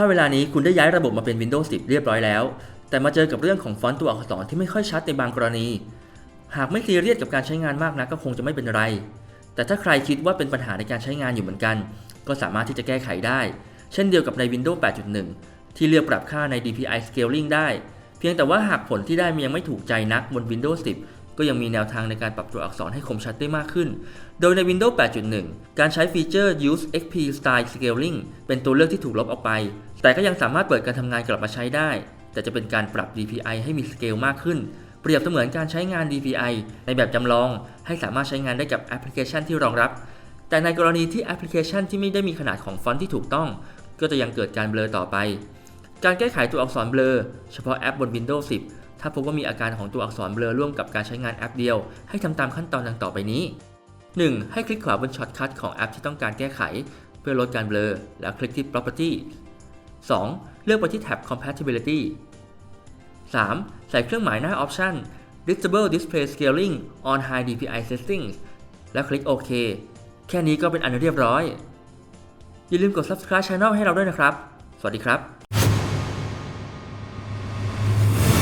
ถ้าเวลานี้คุณได้ย้ายระบบมาเป็น Windows 10 เรียบร้อยแล้ว แต่มาเจอกับเรื่องของฟอนต์ตัวอักษรที่ไม่ค่อยชัดในบางกรณี หากไม่ซีเรียสกับการใช้งานมากนักก็คงจะไม่เป็นไร แต่ถ้าใครคิดว่าเป็นปัญหาในการใช้งานอยู่เหมือนกัน ก็สามารถที่จะแก้ไขได้ เช่นเดียวกับใน Windows 8.1 ที่เลือกปรับค่าใน DPI Scaling ได้ เพียงแต่ว่าหากผลที่ได้มันยังไม่ถูกใจนักบน Windows 10 ก็ยังมีแนวทางในการปรับตัวอักษรให้คมชัดได้มากขึ้น โดยใน Windows 8.1 การใช้ฟีเจอร์ Use XP Style Scaling เป็นตัวเลือกที่ถูกลบออกไป แต่ก็ยังสามารถเปิดการทำงานกลับมาใช้ได้ แต่จะเป็นการปรับ DPI ให้มีสเกลมากขึ้น เปรียบเสมือนการใช้งาน DPI ในแบบจำลอง ให้สามารถใช้งานได้กับแอปพลิเคชันที่รองรับ แต่ในกรณีที่แอปพลิเคชันที่ไม่ได้มีขนาดของฟอนต์ที่ถูกต้อง ก็จะยังเกิดการเบลอต่อไป การแก้ไขตัวอักษรเบลอ เฉพาะแอปบน Windows 10 ถ้าพบว่ามีอาการของตัวอักษรเบลอร่วมกับการใช้งานแอปเดียว ให้ทำตามขั้นตอนดังต่อไปนี้ 1. ให้คลิกขวาบนช็อตคัทของแอปที่ต้องการแก้ไข เพื่อลดการเบลอ แล้วคลิกที่ Property 2. เลือกไปที่แท็บ Compatibility 3. ใส่เครื่องหมายหน้า Option Disable Display Scaling on High DPI Settings และคลิกโอเคแค่นี้ก็เป็นอันเรียบร้อย อย่าลืมกด subscribe channel ให้เราด้วยนะครับ สวัสดีครับ